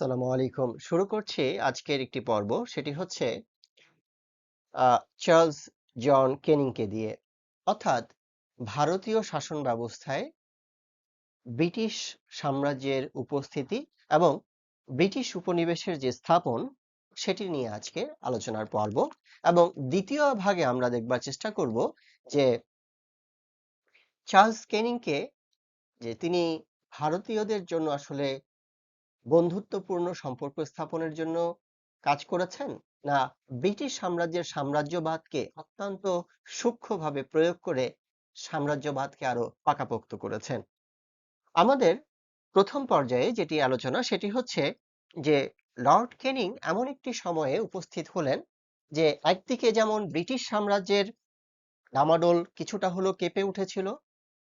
আসসালামু আলাইকুম। শুরু করছি আজকের একটি পর্ব, সেটি হচ্ছে চার্লস জন কেনিংকে দিয়ে। অর্থাৎ ভারতীয় শাসন ব্যবস্থায় ব্রিটিশ সাম্রাজ্যের উপস্থিতি এবং ব্রিটিশ উপনিবেশের যে স্থাপন, সেটি নিয়ে আজকে আলোচনার পর্ব এবং দ্বিতীয় ভাগে আমরা দেখবার চেষ্টা করব যে চার্লস কেনিংকে, যে তিনি ভারতীয়দের জন্য আসলে বন্ধুত্বপূর্ণ সম্পর্ক স্থাপনের জন্য কাজ করেছেন? না, ব্রিটিশ সাম্রাজ্যের সাম্রাজ্যবাদকে অত্যন্ত সূক্ষ্মভাবে প্রয়োগ করে সাম্রাজ্যবাদকে আরও পাকাপোক্ত করেছেন। আমাদের প্রথম পর্যায়ে যেটি আলোচনা, সেটি হচ্ছে যে লর্ড কেনিং এমন একটি সময়ে উপস্থিত হলেন যে একদিকে যেমন ব্রিটিশ সাম্রাজ্যের ডামাডোল কিছুটা হলো কেঁপে উঠেছিল,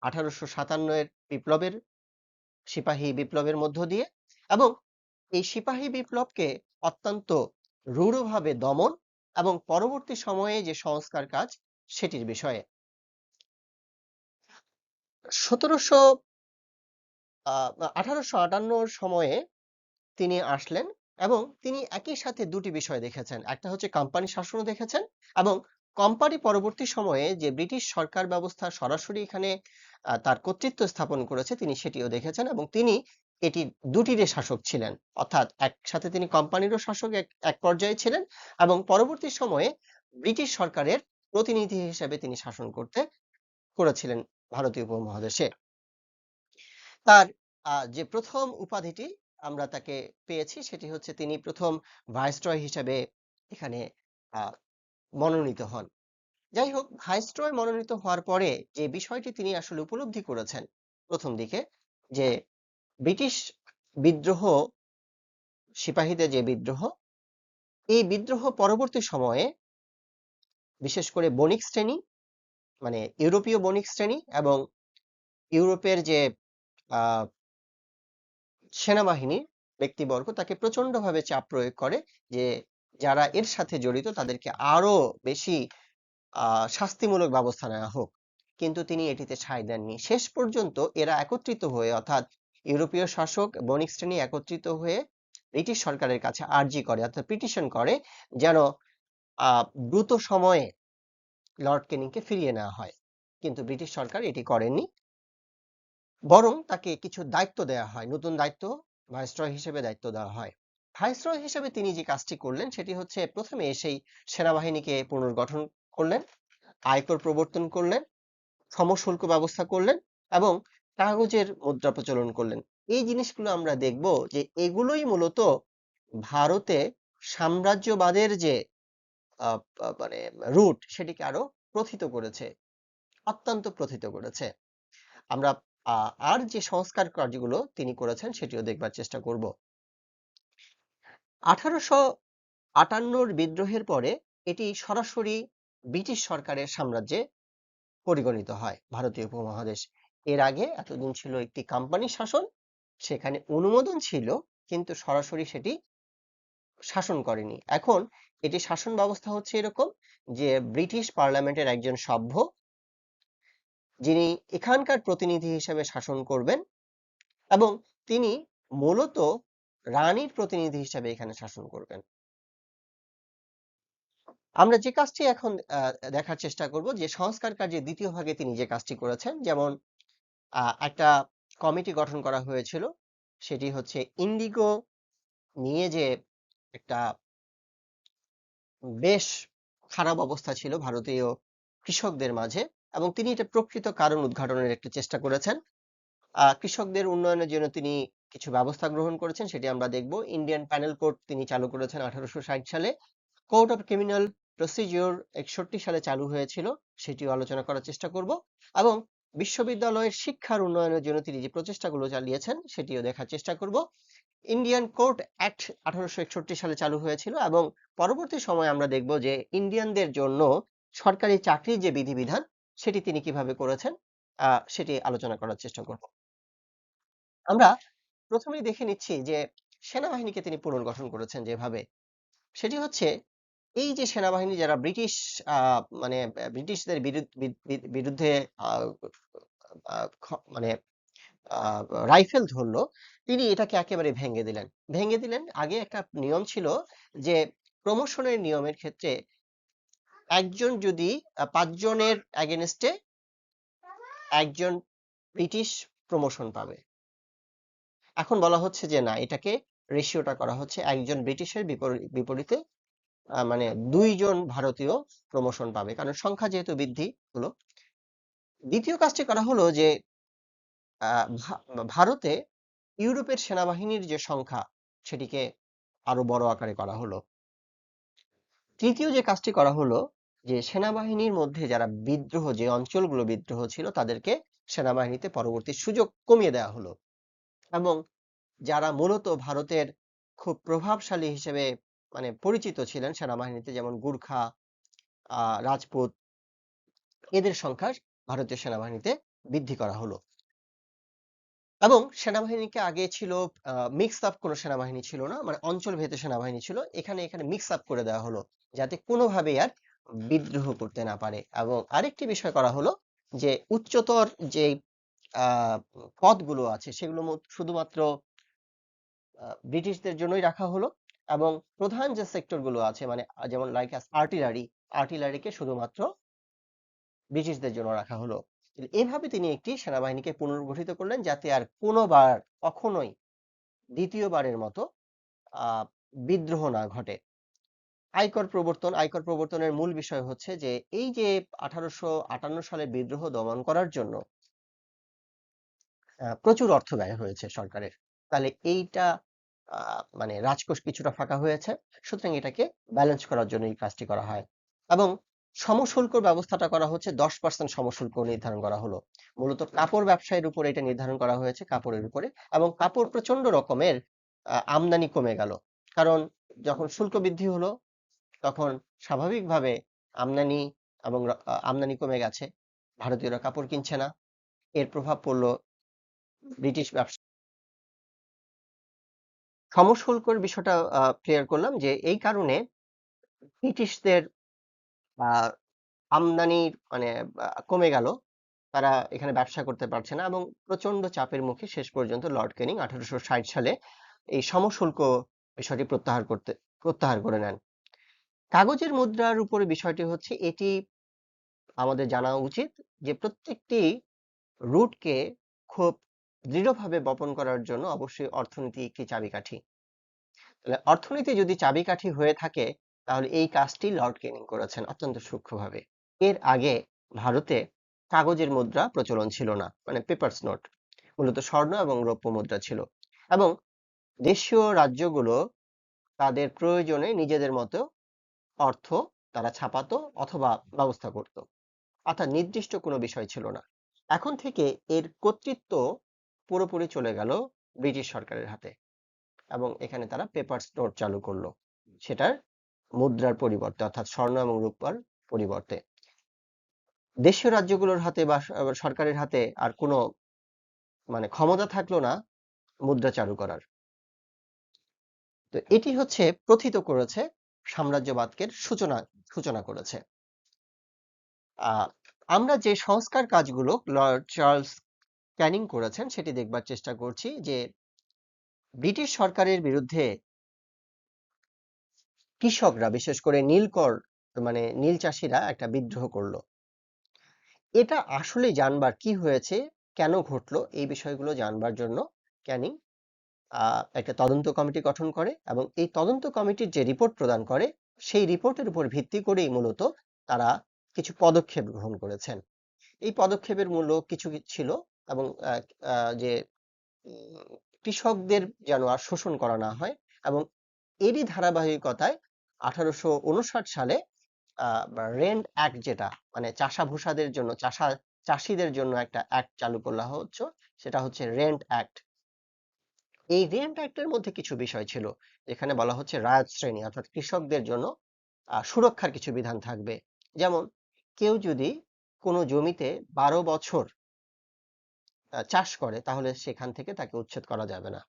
আঠারোশো সাতান্ন এর বিপ্লবের, সিপাহী বিপ্লবের মধ্য দিয়ে এবং এই সিপাহী বিপ্লবকে অত্যন্ত রূঢ়ভাবে দমন এবং পরবর্তী সময়ে যে সংস্কার কাজ, সেটির বিষয়ে। সতেরোশো আঠারোশো আটান্নর সময়ে তিনি আসলেন এবং তিনি একই সাথে দুটি বিষয় দেখেছেন। একটা হচ্ছে কোম্পানি শাসনও দেখেছেন এবং কোম্পানি পরবর্তী সময়ে যে ব্রিটিশ সরকার ব্যবস্থা সরাসরি এখানে তার কর্তৃত্ব স্থাপন করেছে, তিনি সেটিও দেখেছেন এবং তিনি এটি দুটিরে শাসক ছিলেন। অর্থাৎ একসাথে তিনি কোম্পানিরও শাসক, এক পর্যায়ে ছিলেন এবং পরবর্তী সময়ে ব্রিটিশ সরকারের প্রতিনিধি হিসেবে তিনি শাসন করতে করেছিলেন ভারতীয় উপমহাদেশে। তার যে প্রথম উপাধিটি আমরা তাকে পেয়েছি সেটি হচ্ছে তিনি প্রথম ভাইসরয় হিসেবে এখানে মনোনীত হন। যাই হোক, ভাইসরয় মনোনীত হওয়ার পরে যে বিষয়টি তিনি আসলে উপলব্ধি করেছেন প্রথম দিকে যে ব্রিটিশ বিদ্রোহ, সিপাহীদের যে বিদ্রোহ, এই বিদ্রোহ পরবর্তী সময়ে বিশেষ করে বণিক শ্রেণি মানে ইউরোপীয় বণিক শ্রেণি এবং ইউরোপের যে সেনাবাহিনীর ব্যক্তিবর্গ তাকে প্রচন্ডভাবে চাপ প্রয়োগ করে যে, যারা এর সাথে জড়িত তাদেরকে আরও বেশি শাস্তিমূলক ব্যবস্থা নেওয়া হোক। কিন্তু তিনি এটিতে সায় দেননি। শেষ পর্যন্ত এরা একত্রিত হয়ে অর্থাৎ ইউরোপীয় শাসক বণিক শ্রেণি একত্রিত হয়ে ব্রিটিশ সরকারের কাছে আর্জি করে, অর্থাৎ পিটিশন করে যেন দ্রুত সময়ে লর্ড কেনিংকে ফিরিয়ে নেওয়া হয়। কিন্তু ব্রিটিশ সরকার এটি করেননি বরং তাকে কিছু দায়িত্ব দেওয়া হয়, নতুন দায়িত্ব, ভাইসরয় হিসেবে দায়িত্ব দেওয়া হয়। ভাইসরয় হিসেবে তিনি যে কাজটি করলেন, সেটি হচ্ছে প্রথমে এসেই সেনাবাহিনীকে পুনর্গঠন করলেন, আয়কর প্রবর্তন করলেন, সমশুল্ক ব্যবস্থা করলেন এবং কাগজের মুদ্রা প্রচলন করলেন। এই জিনিসগুলো আমরা দেখব যে এগুলোই মূলত ভারতে সাম্রাজ্যবাদের যে মানে রুট সেটিকে আরও প্রথিত করেছে, অত্যন্ত প্রথিত করেছে। আমরা আর যে সংস্কার কার্যগুলো তিনি করেছেন সেটিও দেখবার চেষ্টা করব। আঠারোশো আটান্নর বিদ্রোহের পরে এটি সরাসরি ব্রিটিশ সরকারের সাম্রাজ্যে পরিগণিত হয়, ভারতীয় উপমহাদেশ। এর আগে এতদিন ছিল একটি কোম্পানি শাসন, সেখানে অনুমোদন ছিল, কিন্তু সরাসরি সেটি শাসন করেনি। এখন এটি শাসন ব্যবস্থা হচ্ছে এরকম যে, ব্রিটিশ পার্লামেন্টের একজন সভ্য, যিনি এখানকার প্রতিনিধি হিসেবে শাসন করবেন এবং তিনি মূলত রানীর প্রতিনিধি হিসেবে এখানে শাসন করবেন। আমরা যে কাজটি এখন দেখার চেষ্টা করব যে সংস্কার কার্যের দ্বিতীয় ভাগে তিনি যে কাজটি করেছেন, যেমন একটা কমিটি গঠন করা হয়েছিল। সেটি হচ্ছে ইন্ডিগো নিয়ে যে একটা বেশ খারাপ অবস্থা ছিল ভারতীয় কৃষকদের মাঝে এবং তিনি এটা প্রকৃত কারণ উদ্ঘাটনের একটি চেষ্টা করেছেন। কৃষকদের উন্নয়নের জন্য তিনি কিছু ব্যবস্থা গ্রহণ করেছেন, সেটি আমরা দেখব। ইন্ডিয়ান প্যানেল কোর্ট তিনি চালু করেছেন আঠারোশো ষাট সালে। কোর্ট অফ ক্রিমিনাল প্রসিজিওর একষট্টি সালে চালু হয়েছিল, সেটিও আলোচনা করার চেষ্টা করব। এবং বিশ্ববিদ্যালয়ের শিক্ষার উন্নয়নের জন্য তিনি যে প্রচেষ্টাগুলো চালিয়েছেন, সেটিও দেখার চেষ্টা করব। ইন্ডিয়ান কোর্ট অ্যাক্ট আঠারোশো একষট্টি সালে চালু হয়েছিল এবং পরবর্তী সময়ে আমরা দেখব যে ইন্ডিয়ানদের জন্য সরকারি চাকরির যে বিধিবিধান, সেটি তিনি কীভাবে করেছেন সেটি আলোচনা করার চেষ্টা করব। আমরা প্রথমেই দেখে নিচ্ছি যে সেনাবাহিনীকে তিনি পুনর্গঠন করেছেন যেভাবে। সেটি হচ্ছে এই যে সেনাবাহিনী যারা ব্রিটিশ মানে ব্রিটিশদের বিরুদ্ধে মানে রাইফেল ধরলো, তিনি এটাকে একেবারে ভেঙে দিলেন। ভেঙে দিলেন। আগে একটা নিয়ম ছিল যে, প্রমোশনের নিয়মের ক্ষেত্রে একজন যদি পাঁচজনের এগেনস্টে একজন ব্রিটিশ প্রমোশন পাবে। এখন বলা হচ্ছে যে, না, এটাকে রেশিওটা করা হচ্ছে একজন ব্রিটিশের বিপরী- বিপরীতে মানে দুইজন ভারতীয় প্রমোশন পাবে। কারণ সংখ্যা যেহেতু বৃদ্ধি হলো, দ্বিতীয় কাজটি করা হলো যে ভারতে ইউরোপের সেনাবাহিনীর যে সংখ্যা, সেটিকে আরও বড় আকারে করা হলো। তৃতীয় যে কাজটি করা হলো, যে সেনাবাহিনীর মধ্যে যারা বিদ্রোহ, যে অঞ্চলগুলো বিদ্রোহ ছিল, তাদেরকে সেনাবাহিনীতে পরবর্তী সুযোগ কমিয়ে দেওয়া হলো। এবং যারা মূলত ভারতের খুব প্রভাবশালী হিসেবে মানে পরিচিত ছিলেন সেনাবাহিনীতে, যেমন গুর্খা রাজপুত। এদের সংখ্যা ভারতীয় সেনাবাহিনীতে বৃদ্ধি করা হলো। এবং সেনাবাহিনীকে আগে ছিল মিক্স আপ কোনো সেনাবাহিনী ছিল না মানে অঞ্চল ভেদে সেনাবাহিনী ছিল। এখানে এখানে মিক্স আপ করে দেওয়া হলো, যাতে কোনোভাবেই আর বিদ্রোহ করতে না পারে। এবং আরেকটি বিষয় করা হলো যে, উচ্চতর যে পদগুলো আছে, সেগুলো শুধুমাত্র ব্রিটিশদের জন্যই রাখা হলো। এবং প্রধান যে সেক্টরগুলো আছে মানে যেমন লাইক আর্টিলারি আর্টিলারিকে শুধুমাত্র ব্রিটিশদের জন্য রাখা হলো। এভাবে তিনি একটি সেনাবাহিনীকে পুনর্গঠিত করলেন, যাতে আর কোনোবার কখনোই দ্বিতীয়বারের মতো বিদ্রোহ না ঘটে। আয়কর প্রবর্তন, আয়কর প্রবর্তনের মূল বিষয় হচ্ছে যে, এই যে আঠারোশো আটান্ন সালে বিদ্রোহ দমন করার জন্য প্রচুর অর্থ ব্যয় হয়েছে সরকারের। তাহলে এইটা মানে রাজকোষ কিছুটা ফাঁকা হয়েছে। সুতরাং এটাকে ব্যালেন্স করার জন্য এই কাজটি করা হয়। এবং সমশুল্ক ব্যবস্থাটা করা হচ্ছে দশ পার্সেন্ট সমশুল্ক নির্ধারণ করা হলো। মূলত কাপড় ব্যবসায়ের উপরে এটা নির্ধারণ করা হয়েছে কাপড়ের উপরে। এবং কাপড় প্রচণ্ড রকমের আমদানি কমে গেল। কারণ যখন শুল্ক বৃদ্ধি হলো তখন স্বাভাবিকভাবে আমদানি এবং আমদানি কমে গেছে। ভারতীয়রা কাপড় কিনছে না। এর প্রভাব পড়ল ব্রিটিশ ব্যবসা সমশুল্কর বিষয়টা ক্লিয়ার করলাম যে এই কারণে ব্রিটিশদের আহ, আমদানির মানে কমে গেল। তারা এখানে ব্যবসা করতে পারছে না এবং প্রচণ্ড চাপের মুখে শেষ পর্যন্ত লর্ড কেনিং আঠারোশো ষাট সালে এই সমশুল্ক বিষয়টি প্রত্যাহার করতে প্রত্যাহার করে নেন। কাগজের মুদ্রার উপরে বিষয়টি হচ্ছে এটি আমাদের জানা উচিত যে প্রত্যেকটি রুটকে খুব দৃঢ়ভাবে বপন করার জন্য অবশ্যই অর্থনীতি একটি চাবিকাঠি। তাহলে অর্থনীতি যদি চাবিকাঠি হয়ে থাকে, তাহলে এই কাজটি লর্ড কেনিং করেছেন অত্যন্ত সূক্ষ্মভাবে। এর আগে ভারতে কাগজের মুদ্রা প্রচলন ছিল না মানে পেপারস নোট মূলত স্বর্ণ এবং রৌপ্য মুদ্রা ছিল। এবং দেশীয় রাজ্যগুলো তাদের প্রয়োজনে নিজেদের মতো অর্থ তারা ছাপাতো অথবা ব্যবস্থা করত। অর্থাৎ নির্দিষ্ট কোনো বিষয় ছিল না। এখন থেকে এর কর্তৃত্ব পুরোপুরি চলে গেল ব্রিটিশ সরকারের হাতে এবং এখানে তারা পেপারস নোট চালু করল। সেটার মুদ্রার পরিবর্তে অর্থাৎ স্বর্ণ এবং রূপার পরিবর্তে। দেশীয় রাজ্যগুলোর হাতে বা সরকারের হাতে আর কোনো মানে ক্ষমতা থাকল না মুদ্রা চালু করার। তো এটি হচ্ছে প্রথিত করেছে সাম্রাজ্যবাদকে সূচনা সূচনা করেছে। আমরা যে সংস্কার কাজগুলো লর্ড চার্লস ক্যানিং করেছেন, সেটি দেখবার চেষ্টা করছি যে ব্রিটিশ সরকারের বিরুদ্ধে কৃষকরা, বিশেষ করে নীলকর মানে নীল চাষিরা একটা বিদ্রোহ করল। এটা আসলে জানবার কি হয়েছে, কেন ঘটলো, এই বিষয়গুলো জানবার জন্য ক্যানিং একটা তদন্ত কমিটি গঠন করে এবং এই তদন্ত কমিটির যে রিপোর্ট প্রদান করে, সেই রিপোর্টের উপর ভিত্তি করেই মূলত তারা কিছু পদক্ষেপ গ্রহণ করেছেন। এই পদক্ষেপের মূল্য কিছু ছিল? এবং যে কৃষকদের যেন আর শোষণ করা না হয় এবং এরই ধারাবাহিকতায় আঠারোশো উনষাট সালে রেন্ট অ্যাক্ট যেটা মানে চাষাভূষাদের জন্য, চাষা, চাষিদের জন্য একটা অ্যাক্ট চালু করা হচ্ছে, সেটা হচ্ছে রেন্ট অ্যাক্ট। এই রেন্ট অ্যাক্টের মধ্যে কিছু বিষয় ছিল, যেখানে বলা হচ্ছে রায়ত শ্রেণি, অর্থাৎ কৃষকদের জন্য সুরক্ষার কিছু বিধান থাকবে। যেমন, কেউ যদি কোনো জমিতে বারো বছর চাষ করে, তাহলে সেখান থেকে তাকে উচ্ছেদ করা যাবে না।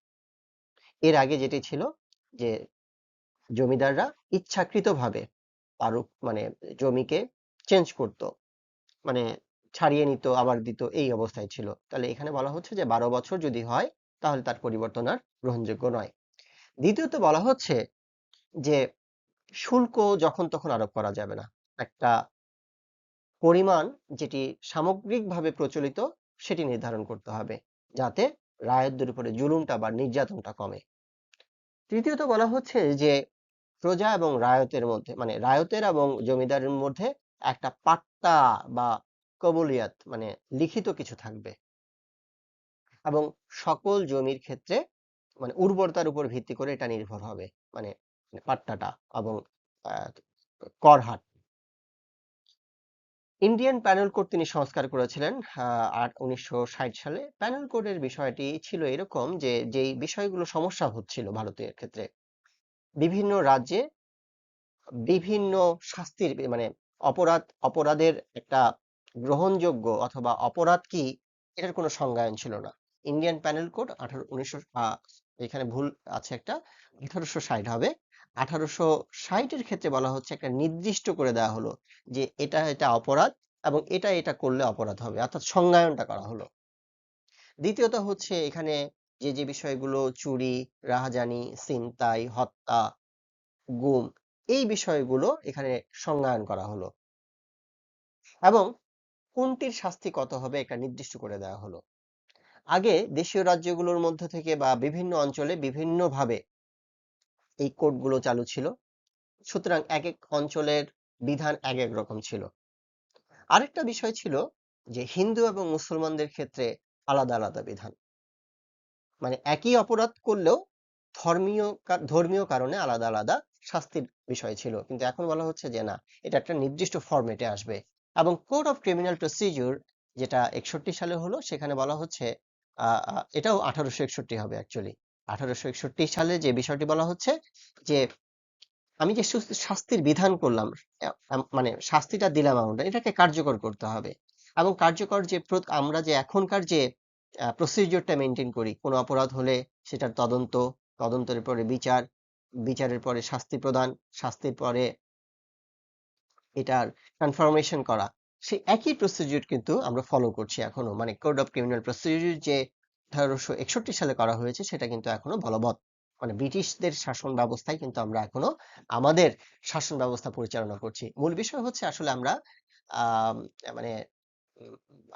এর আগে যেটি ছিল যে, জমিদাররা ইচ্ছাকৃতভাবে পারো মানে জমিকে চেঞ্জ করত মানে ছাড়িয়ে নিত, আবার দিত, এই অবস্থায় ছিল। তাহলে এখানে বলা হচ্ছে যে, বারো বছর যদি হয়, তাহলে তার পরিবর্তন আর গ্রহণযোগ্য নয়। দ্বিতীয়ত বলা হচ্ছে যে, শুল্ক যখন তখন আরোপ করা যাবে না। একটা পরিমাণ যেটি সামগ্রিকভাবে প্রচলিত সেটি নির্ধারণ করতে হবে যাতে রায়তদের উপরে জুলুমটা বা নির্যাতনটা কমে। তৃতীয়ত বলা হচ্ছে যে, প্রজা এবং রায়তের মধ্যে মানে রায়তের এবং জমিদারের মধ্যে একটা পাট্টা বা কবুলিয়াত মানে লিখিত কিছু থাকবে। এবং সকল জমির ক্ষেত্রে মানে উর্বরতার উপর ভিত্তি করে এটা নির্ভর হবে মানে মানে পাট্টাটা এবং কর ইন্ডিয়ান প্যানেল কোড তিনি সংস্কার করেছিলেন আট উনিশশো সালে। প্যানেল কোডের বিষয়টি ছিল এরকম যে, যেই বিষয়গুলো সমস্যা হচ্ছিল ভারতের ক্ষেত্রে, বিভিন্ন রাজ্যে বিভিন্ন শাস্তির মানে অপরাধ, অপরাধের একটা গ্রহণযোগ্য অথবা অপরাধ কি, এটার কোনো সংজ্ঞায়ন ছিল না। ইন্ডিয়ান প্যানেল কোড আঠারো, উনিশশো এখানে ভুল আছে একটা, আঠারোশো ষাট হবে। আঠারোশো ষাটের ক্ষেত্রে বলা হচ্ছে একটা নির্দিষ্ট করে দেওয়া হলো যে এটা এটা অপরাধ এবং এটা এটা করলে অপরাধ হবে, অর্থাৎ সংজ্ঞায়নটা করা হলো। দ্বিতীয়ত হচ্ছে এখানে যে যে বিষয়গুলো চুরি, রাহাজানি, ছিনতাই, হত্যা, গুম, এই বিষয়গুলো এখানে সংজ্ঞায়ন করা হলো। এবং কোনটির শাস্তি কত হবে এটা নির্দিষ্ট করে দেওয়া হলো। আগে দেশীয় রাজ্যগুলোর মধ্য থেকে বা বিভিন্ন অঞ্চলে বিভিন্নভাবে এই কোডগুলো চালু ছিল। সুতরাং এক এক অঞ্চলের বিধান এক এক রকম ছিল। আরেকটা বিষয় ছিল যে হিন্দু এবং মুসলমানদের ক্ষেত্রে আলাদা আলাদা বিধান। মানে একই অপরাধ করলেও ধর্মীয় ধর্মীয় কারণে আলাদা আলাদা শাস্তির বিষয় ছিল। কিন্তু এখন বলা হচ্ছে যে না, এটা একটা নির্দিষ্ট ফরম্যাটে আসবে। এবং কোড অফ ক্রিমিনাল প্রসিডিউর যেটা একষট্টি সালে হলো, সেখানে বলা হচ্ছে এটাও আঠারোশো একষট্টি হবে অ্যাকচুয়ালি আঠারোশো একষট্টি সালে যে বিষয়টি বলা হচ্ছে যে আমি যে শাস্তির বিধান করলাম মানে শাস্তিটা দিলাম আমরা, এটাকে কার্যকর করতে হবে। এবং কার্যকর যে আমরা যে এখনকার যে প্রসিডিওরটা মেনটেন করি, কোনো অপরাধ হলে সেটার তদন্ত, তদন্তের পরে বিচার, বিচারের পরে শাস্তি প্রদান, শাস্তির পরে এটার কনফার্মেশন করা, সেই একই প্রসিডিউর কিন্তু আমরা ফলো করছি এখনও। মানে কোড অফ ক্রিমিনাল প্রসিডিউর যে আঠারোশো একষট্টি সালে করা হয়েছে, সেটা কিন্তু এখনও বলবৎ। মানে ব্রিটিশদের শাসন ব্যবস্থায় কিন্তু আমরা এখনও আমাদের শাসন ব্যবস্থা পরিচালনা করছি। মূল বিষয় হচ্ছে আসলে আমরা মানে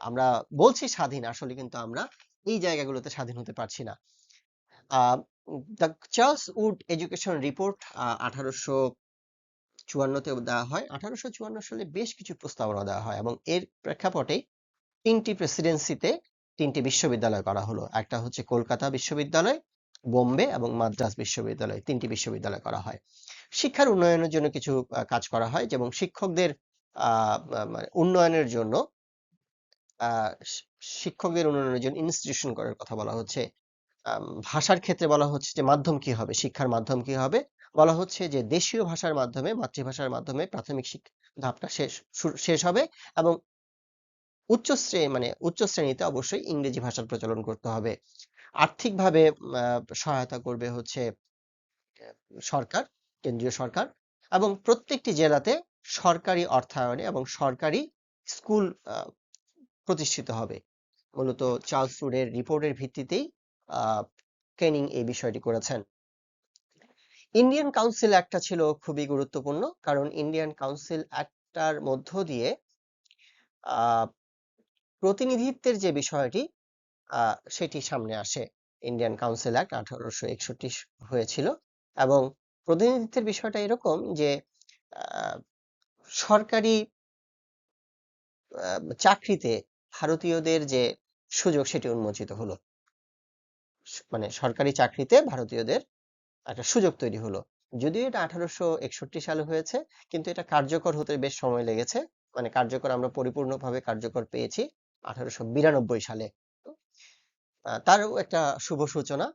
আমরা বলছি স্বাধীন, আসলে কিন্তু আমরা এই জায়গাগুলোতে স্বাধীন হতে পারছি না। The Charles Wood education report আঠারোশো চুয়ান্নতে দেওয়া হয়। আঠারোশো চুয়ান্ন সালে বেশ কিছু প্রস্তাবনা দেওয়া হয় এবং এর প্রেক্ষাপটে তিনটি প্রেসিডেন্সিতে তিনটি বিশ্ববিদ্যালয় করা হলো। একটা হচ্ছে কলকাতা বিশ্ববিদ্যালয়, বোম্বে এবং মাদ্রাজ বিশ্ববিদ্যালয় তিনটি বিশ্ববিদ্যালয় করা হয়। শিক্ষার উন্নয়নের জন্য কিছু কাজ করা হয় যেমন শিক্ষকদের মানে উন্নয়নের জন্য শিক্ষকদের উন্নয়নের জন্য ইনস্টিটিউশন করার কথা বলা হচ্ছে। ভাষার ক্ষেত্রে বলা হচ্ছে যে মাধ্যম কি হবে? শিক্ষার মাধ্যম কি হবে? বলা হচ্ছে যে দেশীয় ভাষার মাধ্যমে, মাতৃভাষার মাধ্যমে প্রাথমিক শিক্ষা ধাপটা শেষ শেষ হবে এবং উচ্চ শ্রেণি মানে উচ্চ শ্রেণীতে অবশ্যই ইংরেজি ভাষার প্রচলন করতে হবে। আর্থিকভাবে সহায়তা করবে হচ্ছে সরকার, কেন্দ্রীয় সরকার এবং প্রত্যেকটি জেলাতে সরকারি অর্থায়নে এবং সরকারি স্কুল প্রতিষ্ঠিত হবে। মূলত চার্লস উডের রিপোর্টের ভিত্তিতেই কেনিং এই বিষয়টি করেছেন। ইন্ডিয়ান কাউন্সিল অ্যাক্টটা ছিল খুবই গুরুত্বপূর্ণ কারণ ইন্ডিয়ান কাউন্সিল অ্যাক্টটার মধ্য দিয়ে প্রতিনিধিত্বের যে বিষয়টি সেটি সামনে আসে। ইন্ডিয়ান কাউন্সিল অ্যাক্ট আঠারোশো একষট্টি হয়েছিল এবং প্রতিনিধিত্বের বিষয়টা এরকম যে সরকারি চাকরিতে ভারতীয়দের যে সুযোগ সেটি উন্মোচিত হলো। মানে সরকারি চাকরিতে ভারতীয়দের একটা সুযোগ তৈরি হলো। যদিও এটা আঠারোশো একষট্টি সালে হয়েছে, কিন্তু এটা কার্যকর হতে বেশ সময় লেগেছে। মানে কার্যকর আমরা পরিপূর্ণভাবে কার্যকর পেয়েছি। আঠারোশো বিরানব্বই সালে। তারও একটা শুভ সূচনা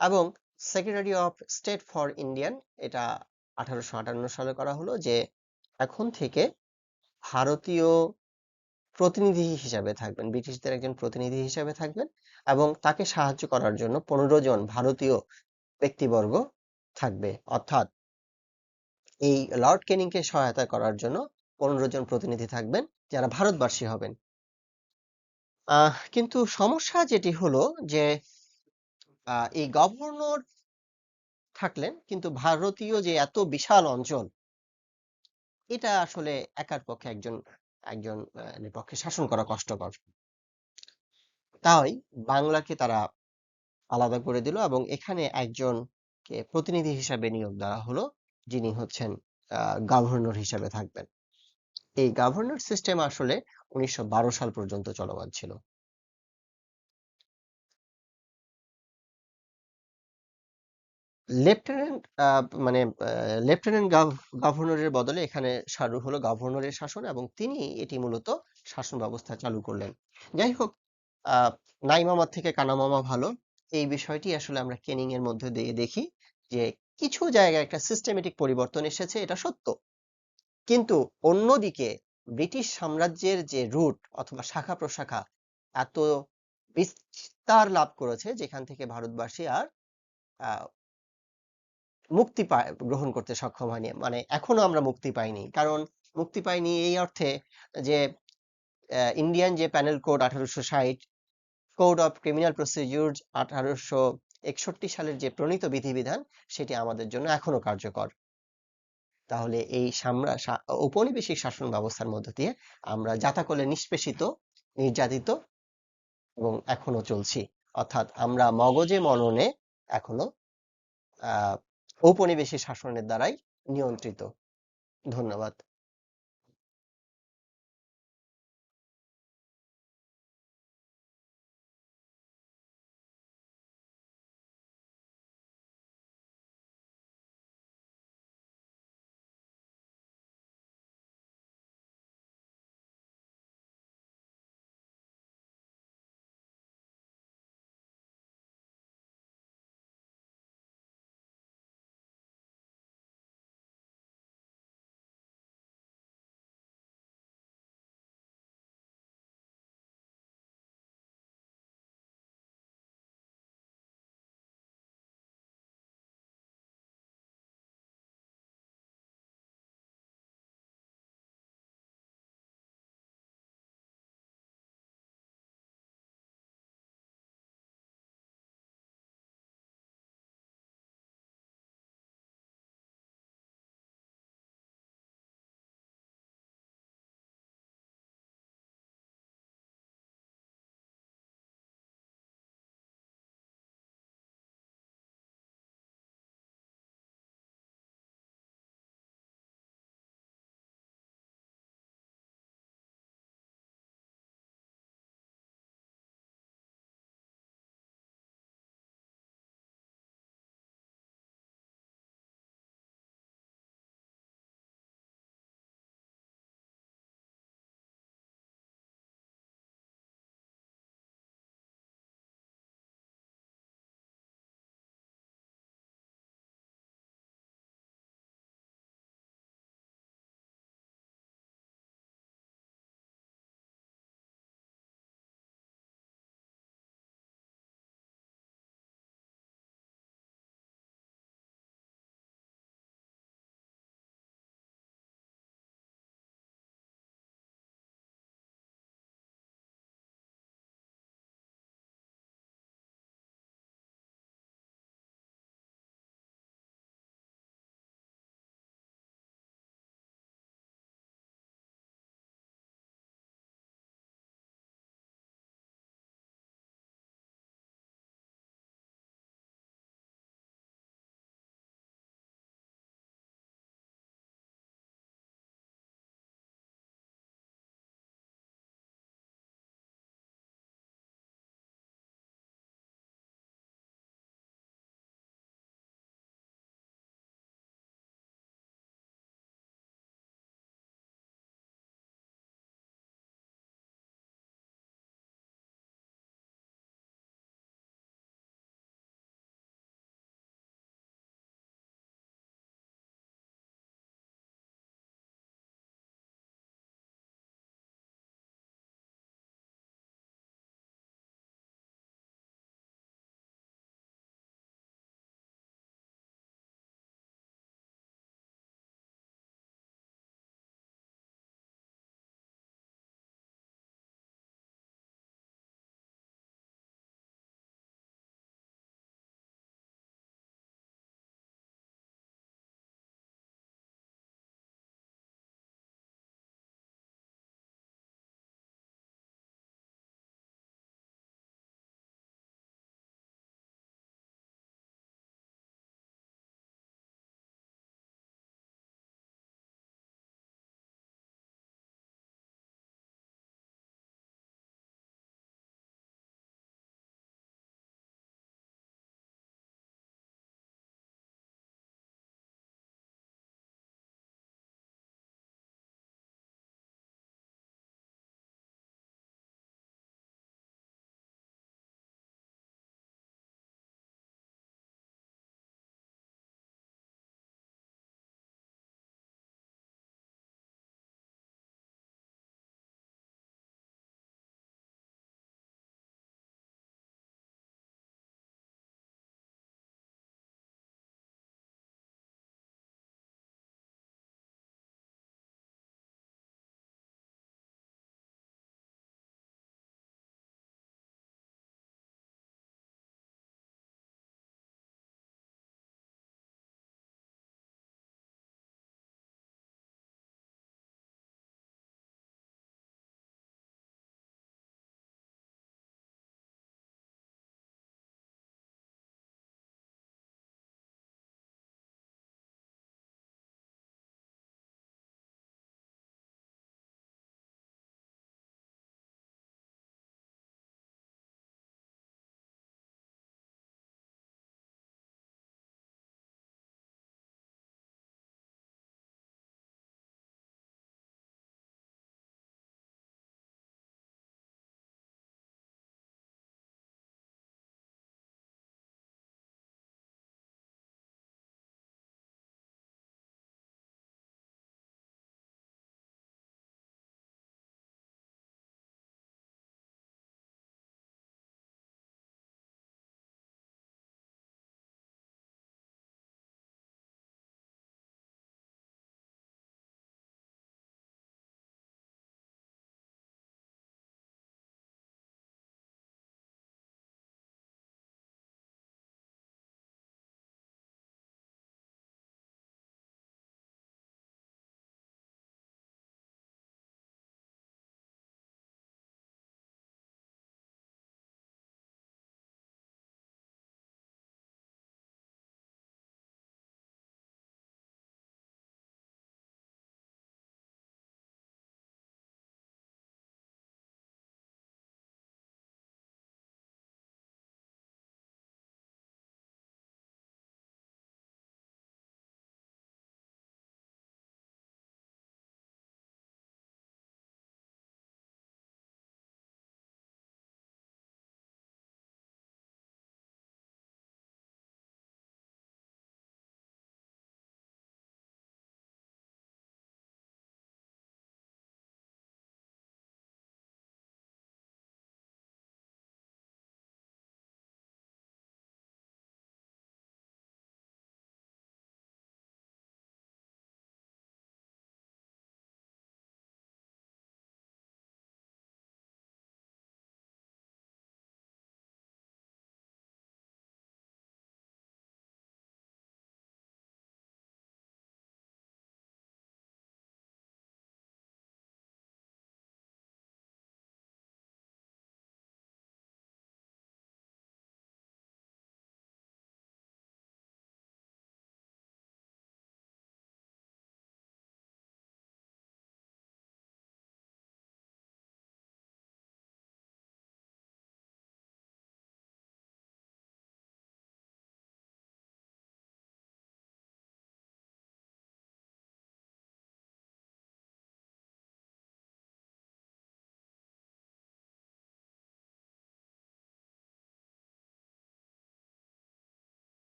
এবং secretary of state for Indian এটা আঠারোশো আটান্ন সালে করা হলো যে, এখন থেকে ভারতীয় প্রতিনিধি হিসাবে থাকবেন, ব্রিটিশদের একজন প্রতিনিধি হিসাবে থাকবেন এবং তাকে সাহায্য করার জন্য পনেরো জন ভারতীয় ব্যক্তিবর্গ থাকবে। অর্থাৎ এই লর্ড কেনিংকে সহায়তা করার জন্য পনেরো জন প্রতিনিধি থাকবেন যারা ভারতবাসী হবেন। আহ, কিন্তু সমস্যা যেটি হলো যে আহ, এই গভর্নর থাকলেন কিন্তু ভারতীয় যে এত বিশাল অঞ্চল এটা আসলে একার পক্ষে একজন একজন পক্ষে শাসন করা কষ্টকর। তাই বাংলাকে তারা আলাদা করে দিল এবং এখানে একজনকে প্রতিনিধি হিসাবে নিয়োগ দেওয়া হলো যিনি হচ্ছেন গভর্নর হিসাবে থাকবেন। এই গভর্নর সিস্টেম আসলে উনিশশো বারো সাল পর্যন্ত চলমান ছিল। লেফটেন্যান্ট মানে লেফটেন্যান্ট গভর্নরের বদলে এখানে শুরু হলো গভর্নরের শাসন এবং তিনি এটি মূলত শাসন ব্যবস্থা চালু করলেন। যাই হোক আহ, নাই মামার থেকে কানা মামা ভালো। এই বিষয়টি আসলে আমরা কেনিং এর মধ্যে দিয়ে দেখি যে কিছু জায়গায় একটা সিস্টেমেটিক পরিবর্তন এসেছে এটা সত্য। কিন্তু অন্যদিকে ব্রিটিশ সাম্রাজ্যের যে রুট অথবা শাখা প্রশাখা, এত বিস্তার লাভ করেছে যেখান থেকে ভারতবাসী আর মুক্তি গ্রহণ করতে সক্ষম হয়নি। মানে এখনও আমরা মুক্তি পাইনি। কারণ মুক্তি পাইনি এই অর্থে যে ইন্ডিয়ান যে প্যানেল কোড আঠারোশো ষাট কোড অফ ক্রিমিনাল প্রসিডিউর আঠারোশো একষট্টি সালের যে প্রণীত বিধিবিধান, সেটি আমাদের জন্য এখনও কার্যকর। তাহলে এই সাম্রা ঔপনিবেশিক শাসন ব্যবস্থার মধ্য দিয়ে আমরা যাতাকলে নিষ্পেষিত, নির্যাতিত এবং এখনও চলছি। অর্থাৎ আমরা মগজে মননে এখনও, আহ, ঔপনিবেশিক শাসনের দ্বারাই নিয়ন্ত্রিত। ধন্যবাদ।